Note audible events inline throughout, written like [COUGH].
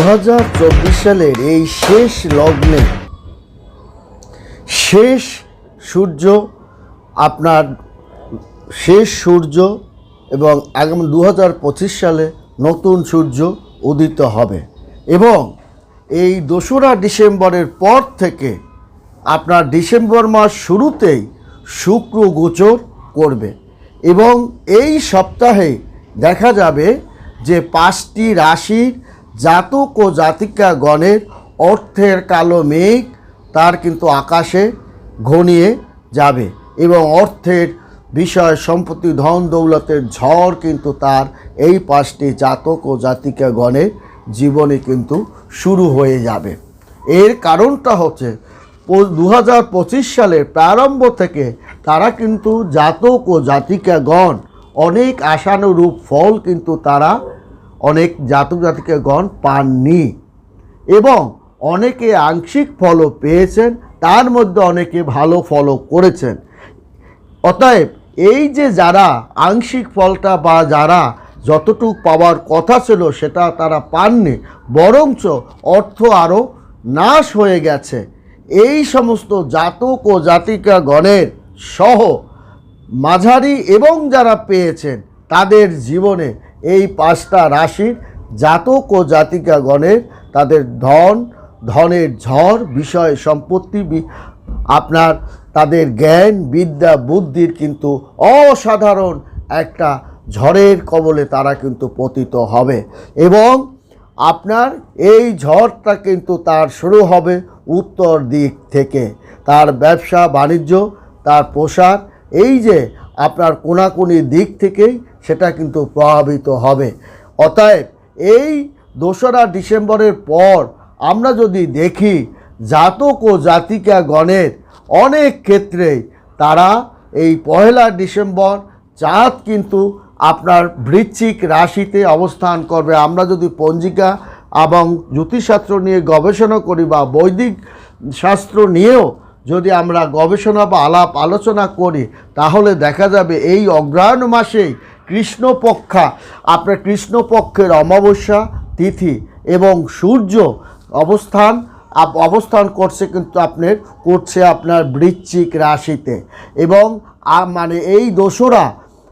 সালের এই শেষ লগ্নে শেষ সূর্য, আপনার শেষ সূর্য এবং আগামী দু হাজার পঁচিশ সালে নতুন সূর্য উদিত হবে এবং এই দোসরা ডিসেম্বরের পর থেকে আপনার ডিসেম্বর মাস শুরুতেই শুক্র গোচর করবে এবং এই সপ্তাহে দেখা যাবে যে পাঁচটি রাশির জাতক ও জাতিকা গণের অর্থের কালো মেঘ তার কিন্তু আকাশে ঘনিয়ে যাবে এবং অর্থের বিষয় সম্পত্তি, ধন, দৌলতের ঝড় কিন্তু তার এই পাঁচটি জাতক ও জাতিকা গণের জীবনে কিন্তু শুরু হয়ে যাবে। এর কারণটা হচ্ছে দু হাজার পঁচিশ সালের প্রারম্ভ থেকে তারা কিন্তু জাতক ও জাতিকাগণ অনেক আশানুরূপ ফল কিন্তু তারা অনেক জাতক জাতিকাগণ পাননি এবং অনেকে আংশিক ফলও পেয়েছেন, তার মধ্যে অনেকে ভালো ফলও করেছেন। অতএব এই যে যারা আংশিক ফলটা বা যারা যতটুক পাওয়ার কথা ছিল সেটা তারা পাননি, বরঞ্চ অর্থ আরও নাশ হয়ে গেছে। এই সমস্ত জাতক ও জাতিকা গণের সহ মাঝারি এবং যারা পেয়েছেন, তাদের জীবনে এই পাঁচটা রাশির জাতক ও জাতিকা গণের তাদের ধন, ধনের ঝড়, বিষয় সম্পত্তি আপনার তাদের জ্ঞান, বিদ্যা, বুদ্ধির কিন্তু অসাধারণ একটা ঝড়ের কবলে তারা কিন্তু পতিত হবে। এবং আপনার এই ঝড়টা কিন্তু তার শুরু হবে উত্তর দিক থেকে। তার ব্যবসা, বাণিজ্য, তার প্রসার, এই যে আপনার কোনাকুনি দিক থেকেই সেটা কিন্তু প্রভাবিত হবে। অতএব এই দোসরা ডিসেম্বরের পর আমরা যদি দেখি জাতক ও জাতিকা গণের অনেক ক্ষেত্রেই তারা এই পহেলা ডিসেম্বর চাঁদ কিন্তু আপনার বৃশ্চিক রাশিতে অবস্থান করবে। আমরা যদি পঞ্জিকা এবং জ্যোতিষশাস্ত্র নিয়ে গবেষণা করি বা বৈদিক শাস্ত্র নিয়েও যদি আমরা গবেষণা বা আলাপ আলোচনা করি, তাহলে দেখা যাবে এই অগ্রহায়ণ মাসেই কৃষ্ণপক্ষা, আপনার কৃষ্ণপক্ষের অমাবস্যা তিথি এবং সূর্য অবস্থান অবস্থান করছে কিন্তু আপনার, করছে আপনার বৃশ্চিক রাশিতে। এবং মানে এই দোসরা,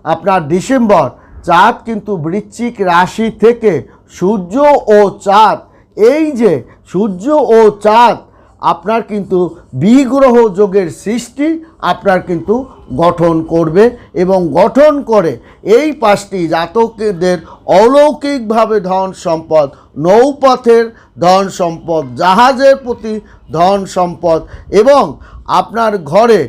আপনার ডিসেম্বর, চাঁদ কিন্তু বৃশ্চিক রাশি থেকে সূর্য ও চাঁদ, এই যে সূর্য ও চাঁদ আপনার কিন্তু বিগ্রহ যোগের সৃষ্টি আপনার কিন্তু গঠন করবে এবং গঠন করে এই পাঁচটি জাতকদের অলৌকিকভাবে ধন সম্পদ, নৌপথের ধন সম্পদ, জাহাজের প্রতি ধন সম্পদ এবং আপনার ঘরে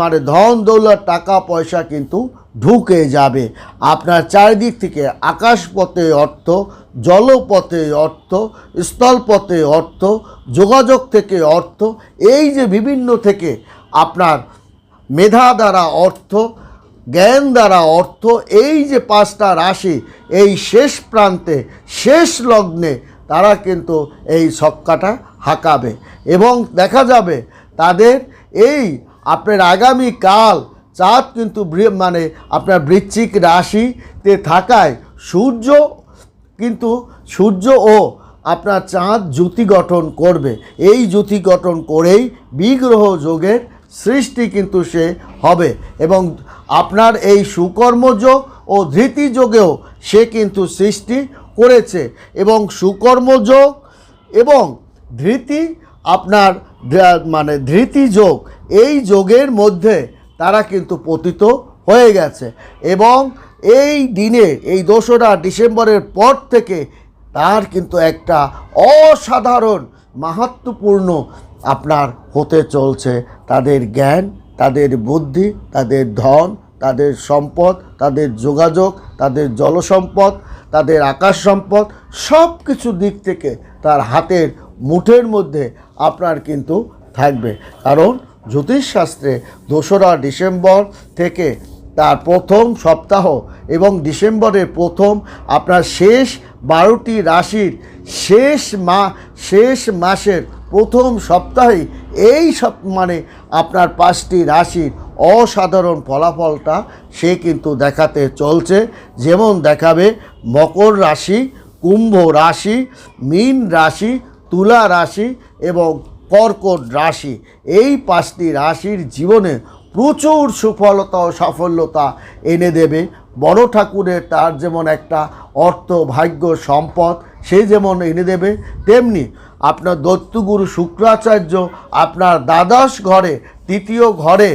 মানে ধন, দৌলত, টাকা, পয়সা কিন্তু ঢুকে যাবে। আপনার চারিদিক থেকে আকাশপথে অর্থ, জলপথে অর্থ, স্থলপথে অর্থ, যোগাযোগ থেকে অর্থ, এই যে বিভিন্ন থেকে আপনার মেধা দ্বারা অর্থ, জ্ঞান দ্বারা অর্থ, এই যে পাঁচটা রাশি, এই শেষ প্রান্তে, শেষ লগ্নে, তারা কিন্তু এই ছক্কাটা হাঁকাবে। এবং দেখা যাবে তাদের এই আপনার আগামী কাল চাঁদ কিন্তু মানে আপনার বৃশ্চিক রাশিতে থাকায় সূর্য কিন্তু সূর্য ও আপনার চাঁদ জ্যোতি গঠন করবে। এই জ্যোতি গঠন করেই বিগ্রহ যোগের সৃষ্টি কিন্তু সে হবে এবং আপনার এই সুকর্মযোগ ও ধৃতিযোগেও সে কিন্তু সৃষ্টি করেছে এবং সুকর্মযোগ এবং ধৃতি আপনার মানে ধৃতি যোগ, এই যোগের মধ্যে তারা কিন্তু পতিত হয়ে গেছে। এবং এই দিনে, এই দোসরা ডিসেম্বরের পর থেকে তার কিন্তু একটা অসাধারণ, মাহাত্মপূর্ণ আপনার হতে চলছে। তাদের জ্ঞান, তাদের বুদ্ধি, তাদের ধন, তাদের সম্পদ, তাদের যোগাযোগ, তাদের জলসম্পদ, তাদের আকাশ সম্পদ সব কিছু দিক থেকে তার হাতের মুঠের মধ্যে আপনার কিন্তু থাকবে। কারণ জ্যোতিষশাস্ত্রে দোসরা ডিসেম্বর থেকে তার প্রথম সপ্তাহ এবং ডিসেম্বরের প্রথম আপনার শেষ বারোটি রাশির শেষ মা, শেষ মাসের প্রথম সপ্তাহে এই সব মানে আপনার পাঁচটি রাশির অসাধারণ ফলাফলটা সে কিন্তু দেখাতে চলছে। যেমন দেখাবে মকর রাশি, কুম্ভ রাশি, মীন রাশি তুলা রাশি এবং কর্কট রাশি। এই পাঁচটি রাশির জীবনে প্রচুর সুফলতা ও সাফল্যতা এনে দেবে। বড় ঠাকুরের তার যেমন একটা অর্থ ভাগ্য সম্পদ, সে যেমন এনে দেবে, তেমনি আপনার দত্তগুরু শুক্রাচার্য আপনার দ্বাদশ ঘরে, তৃতীয় ঘরে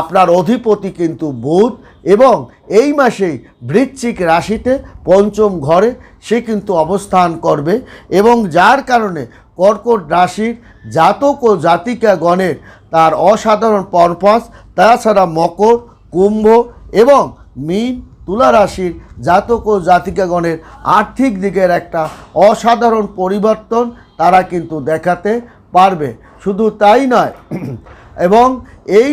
আপনার অধিপতি কিন্তু বুধ। এবং এই মাসেই বৃশ্চিক রাশিতে পঞ্চম ঘরে সে কিন্তু অবস্থান করবে এবং যার কারণে কর্কট রাশির জাতক ও জাতিকা গণের তার অসাধারণ পরপাস তাছাড়া মকর, কুম্ভ এবং মীন তুলা রাশির জাতক ও জাতিকাগণের আর্থিক দিকের একটা অসাধারণ পরিবর্তন তারা কিন্তু দেখাতে পারবে। শুধু তাই নয়, [CLEARS THROAT] এবং এই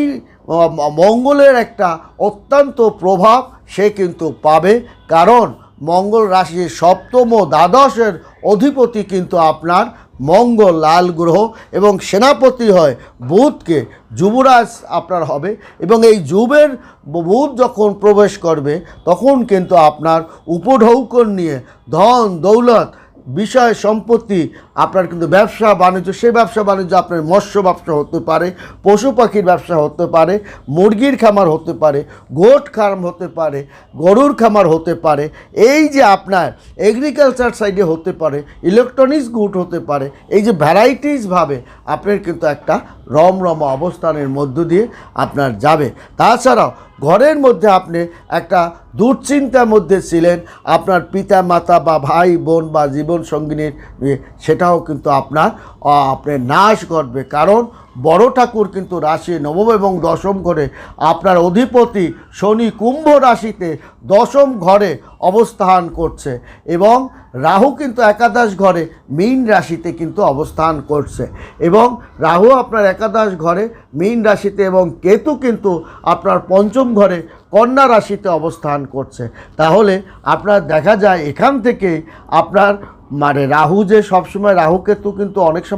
মঙ্গলের একটা অত্যন্ত প্রভাব সে কিন্তু পাবে। কারণ মঙ্গল রাশির সপ্তম ও দ্বাদশের অধিপতি কিন্তু আপনার মঙ্গল লাল গ্রহ এবং সেনাপতি হয় বুধকে। যুবরাজ আপনার হবে এবং এই যুবের বুধ যখন প্রবেশ করবে তখন কিন্তু আপনার উপঢৌকন নিয়ে ধন দৌলত বিষয় সম্পত্তি, আপনার কিন্তু ব্যবসা, বাণিজ্য সেই ব্যবসা, বাণিজ্য আপনার মৎস্য ব্যবসা হতে পারে, পশু পাখির ব্যবসা হতে পারে, মুরগির খামার হতে পারে, গোট খার্ম হতে পারে, গরুর খামার হতে পারে, এই যে আপনার এগ্রিকালচার সাইডে হতে পারে ইলেকট্রনিক্স গুড হতে পারে, এই যে ভ্যারাইটিসভাবে আপনার কিন্তু একটা রমরম অবস্থানের মধ্য দিয়ে আপনার যাবে। তাছাড়াও ঘরের মধ্যে আপনি একটা দুশ্চিন্তার মধ্যে ছিলেন, আপনার পিতা মাতা বা ভাই, বোন বা জীবন সঙ্গিনীর নিয়ে সেটাও কিন্তু আপনার আপনার নাশ ঘটবে। কারণ বড় ঠাকুর কিন্তু রাশি নবম এবং দশম ঘরে আপনার অধিপতি শনি কুম্ভ রাশিতে দশম ঘরে অবস্থান করছে এবং রাহু কিন্তু একাদশ ঘরে মীন রাশিতে কিন্তু অবস্থান করছে এবং রাহু আপনার একাদশ ঘরে মীন রাশিতে এবং কেতু কিন্তু আপনার পঞ্চম ঘরে কন্যা রাশিতে অবস্থান করছে। তাহলে আপনার দেখা যায় এখান থেকে আপনার মানে রাহু যে সবসময় রাহু, কেতু কিন্তু অনেক সময়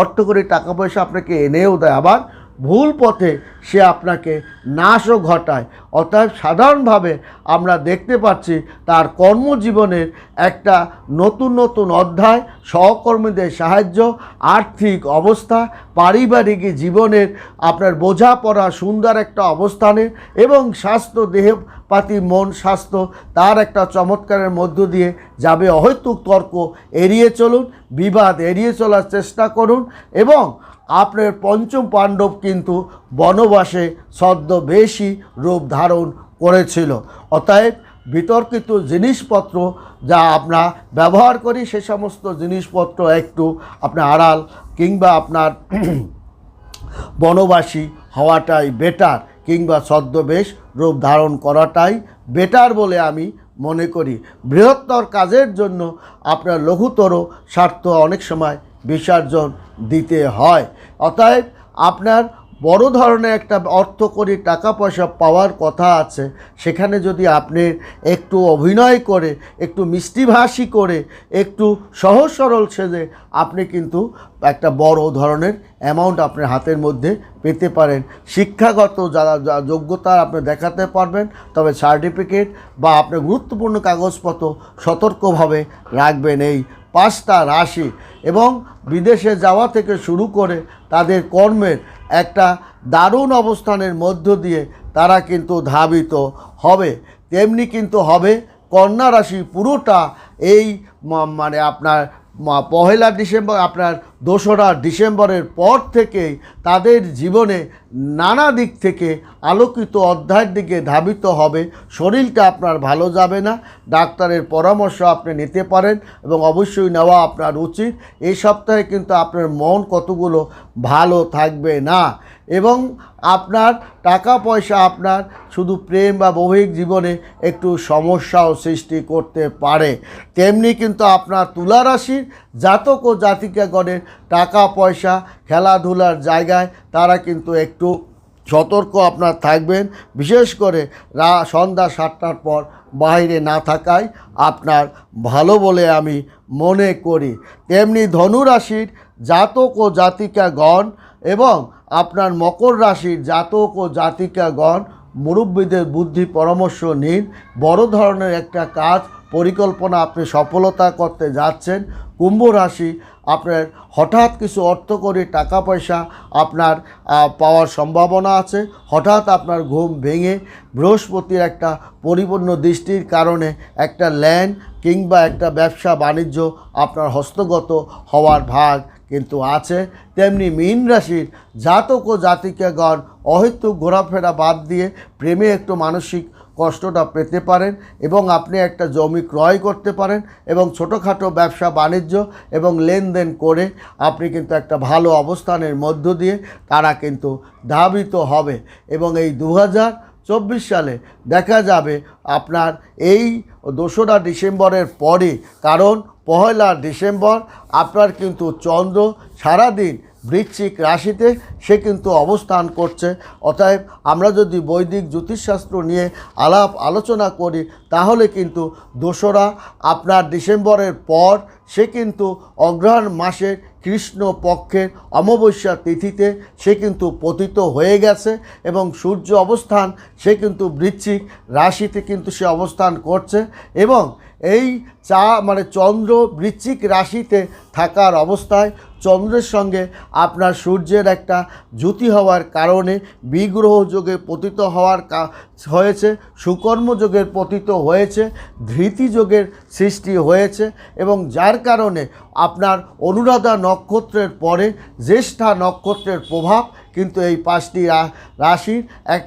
অর্থ করে টাকা পয়সা আপনাকে এনেও দেয়। আবার ভুল পথে সে আপনাকে নাশও ঘটায়। অর্থাৎ সাধারণভাবে আমরা দেখতে পাচ্ছি তার কর্মজীবনের একটা নতুন নতুন অধ্যায়, সহকর্মীদের সাহায্য, আর্থিক অবস্থা, পারিবারিক জীবনের আপনার বোঝাপড়া সুন্দর একটা অবস্থানে এবং স্বাস্থ্য দেহ পাতি মন স্বাস্থ্য তার একটা চমৎকারের মধ্য দিয়ে যাবে। অহৈতুক তর্ক এড়িয়ে চলুন, বিবাদ এড়িয়ে চলার চেষ্টা করুন এবং আপনার পঞ্চম পাণ্ডব কিন্তু বনবাসে সদ্য বেশি রূপ ধারণ করেছিল। অতএব বিতর্কিত জিনিসপত্র যা আমরা ব্যবহার করি, সে সমস্ত জিনিসপত্র একটু আপনার আড়াল কিংবা আপনার [CLEARS THROAT] বনবাসী হওয়াটাই বেটার কিংবা ছদ্মবেশ রূপ ধারণ করাটাই বেটার বলে আমি মনে করি। বৃহত্তর কাজের জন্য আপনার লঘুতর স্বার্থ অনেক সময় বিসর্জন দিতে হয়। অতএব আপনার বড় ধরনের একটা অর্থ করি টাকা পয়সা পাওয়ার কথা আছে। সেখানে যদি আপনি একটু অভিনয় করে, একটু মিষ্টিভাষী করে, একটু সহজ সরল সেজে আপনি কিন্তু একটা বড় ধরনের অ্যামাউন্ট আপনার হাতের মধ্যে পেতে পারেন। শিক্ষাগত যারা যোগ্যতা আপনি দেখাতে পারবেন, তবে সার্টিফিকেট বা আপনার গুরুত্বপূর্ণ কাগজপত্র সতর্কভাবে রাখবেন এই পাঁচটা রাশি এবং বিদেশে যাওয়া থেকে শুরু করে তাদের কর্মের একটা দারুণ অবস্থানের মধ্য দিয়ে তারা কিন্তু ধাবিত হবে। তেমনি কিন্তু হবে কন্যা রাশি পুরোটা এই মানে আপনার পহেলা ডিসেম্বর, আপনার দোসরা ডিসেম্বরের পর থেকেই তাদের জীবনে নানা দিক থেকে আলোকিত অধ্যায়ের দিকে ধাবিত হবে। শরীরটা আপনার ভালো যাবে না। ডাক্তারের পরামর্শ আপনি নিতে পারেন এবং অবশ্যই নেওয়া আপনার উচিত। এই সপ্তাহে কিন্তু আপনার মন কতগুলো ভালো থাকবে না এবং আপনার টাকা পয়সা আপনার শুধু প্রেম বা বৈবাহিক জীবনে একটু সমস্যাও সৃষ্টি করতে পারে। তেমনি কিন্তু আপনার তুলা রাশির জাতক ও জাতিকাগণের টাকা, পয়সা খেলাধুলার জায়গায় তারা কিন্তু একটু সতর্ক আপনার থাকবেন। বিশেষ করে রা, সন্ধ্যা সাতটার পর বাইরে না থাকায় আপনার ভালো বলে আমি মনে করি। তেমনি ধনুরাশির জাতক ও জাতিকাগণ এবং আপনার মকর রাশির জাতক ও জাতিকাগণ মুরব্বীদের বুদ্ধি পরামর্শ নিন। বড় ধরনের একটা কাজ পরিকল্পনা আপনি সফলতা করতে যাচ্ছেন, কুম্ভ রাশি, আপনার হঠাৎ কিছু অর্থকরী টাকা পয়সা আপনার পাওয়ার সম্ভাবনা আছে, হঠাৎ আপনার ঘুম ভেঙে বৃহস্পতির একটা পরিপূর্ণ দৃষ্টির কারণে একটা ল্যান্ড কিংবা একটা ব্যবসা বাণিজ্য আপনার হস্তগত হওয়ার ভাগ কিন্তু আছে। তেমনি মীন রাশির জাতক ও জাতিকাগণ অহেতুক ঘোরাফেরা বাদ দিয়ে প্রেমে একটু মানসিক কষ্টটা পেতে পারেন এবং আপনি একটা জমি ক্রয় করতে পারেন এবং ছোটোখাটো ব্যবসা, বাণিজ্য এবং লেনদেন করে আপনি কিন্তু একটা ভালো অবস্থানের মধ্য দিয়ে তারা কিন্তু ধাবিত হবে এবং এই দু চব্বিশ সালে দেখা যাবে আপনার এই দোসরা ডিসেম্বরের পরে, কারণ পয়লা ডিসেম্বর আপনার কিন্তু চন্দ্র সারাদিন বৃশ্চিক রাশিতে সে কিন্তু অবস্থান করছে। অতএব আমরা যদি বৈদিক জ্যোতিষশাস্ত্র নিয়ে আলাপ আলোচনা করি, তাহলে কিন্তু দোসরা আপনার ডিসেম্বরের পর সে কিন্তু অগ্রহায়ণ মাসের কৃষ্ণ পক্ষের অমাবস্যা তিথিতে সে কিন্তু পতিত হয়ে গেছে এবং সূর্য অবস্থান সে কিন্তু বৃশ্চিক রাশিতে কিন্তু সে অবস্থান করছে এবং এই চা মানে চন্দ্র বৃশ্চিক রাশিতে থাকার অবস্থায় চন্দ্রের সঙ্গে আপনার সূর্যের একটা জ্যুতি হওয়ার কারণে বিগ্রহ যোগে পতিত হওয়ার হয়েছে, সুকর্ম যোগের পতিত হয়েছে, ধৃতি যোগের সৃষ্টি হয়েছে এবং যার কারণে আপনার অনুরাধা নক্ষত্রের পরে জ্যেষ্ঠা নক্ষত্রের প্রভাব কিন্তু এই পাঁচটি রাশির এক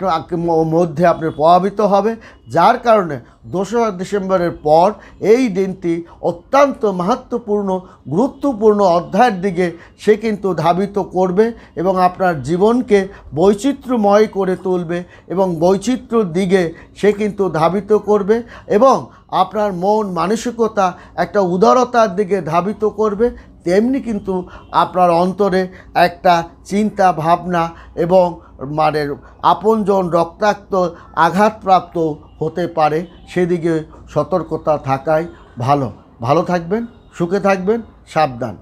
মধ্যে আপনি প্রভাবিত হবে, যার কারণে দোসরা ডিসেম্বরের পর এই দিনটি অত্যন্ত মাহাত্মপূর্ণ, গুরুত্বপূর্ণ অধ্যায়ের দিকে সে কিন্তু ধাবিত করবে এবং আপনার জীবনকে বৈচিত্র্যময় করে তুলবে এবং বৈচিত্র্যর দিকে সে কিন্তু ধাবিত করবে এবং আপনার মন, মানসিকতা একটা উদারতার দিকে ধাবিত করবে তেমনি কিন্তু আপনার অন্তরে একটা চিন্তা, ভাবনা এবং মানে আপনজন রক্তাক্ত, আঘাতপ্রাপ্ত হতে পারে। সেদিকে সতর্কতা থাকাই ভালো। ভালো থাকবেন, সুখে থাকবেন, সাবধান।